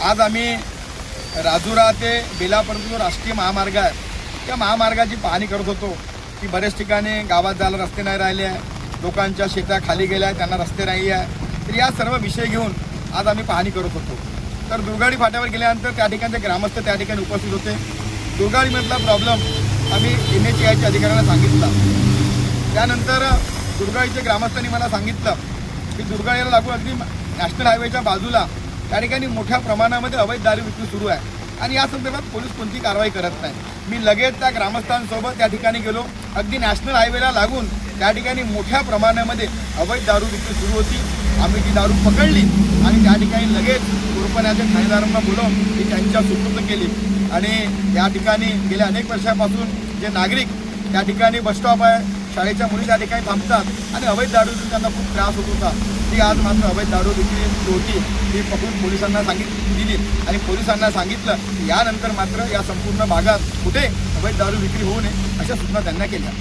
आज आम्ही राजुरा ते बेलापर्यंत जो राष्ट्रीय महामार्ग आहे. त्या महामार्गाची पाहणी करत होतो की बऱ्याच ठिकाणी गावात जायला रस्ते नाही राहिले आहे. लोकांच्या शेत्या खाली गेल्या आहेत त्यांना रस्ते नाही आहे. तर या सर्व विषय घेऊन आज आम्ही पाहणी करत होतो. तर दुर्गाडी फाट्यावर गेल्यानंतर त्या ठिकाणचे ग्रामस्थ त्या ठिकाणी उपस्थित होते. दुर्गाडीमधला प्रॉब्लेम आम्ही एन एच आयच्या अधिकाऱ्यांना सांगितला. त्यानंतर दुर्गाडीच्या ग्रामस्थांनी मला सांगितलं की दुर्गाडीला लागून अगदी नॅशनल हायवेच्या बाजूला त्या ठिकाणी मोठ्या प्रमाणामध्ये अवैध दारू विक्री सुरू आहे. आणि या संदर्भात पोलीस कोणती कारवाई करत नाही. मी लगेच त्या ग्रामस्थांसोबत त्या ठिकाणी गेलो. अगदी नॅशनल हायवेला लागून त्या ठिकाणी मोठ्या प्रमाणामध्ये अवैध दारू विक्री सुरू होती. आम्ही ती दारू पकडली आणि त्या ठिकाणी लगेच कुरपण्याच्या ठाणेदारांना बोलवून ती त्यांच्या सुपूर्द केली. आणि या ठिकाणी गेल्या अनेक वर्षापासून जे नागरिक त्या ठिकाणी बसस्टॉप आहे शाळेच्या मुली त्या ठिकाणी थांबतात आणि अवैध दारू त्यांना खूप त्रास होत होता. ती आज मात्र अवैध दारू विक्री होती ती पकडून पोलिसांना सांगित दिली. आणि पोलिसांना सांगितलं की यानंतर मात्र या संपूर्ण भागात कुठे अवैध दारू विक्री होऊ नये अशा सूचना त्यांना केल्या.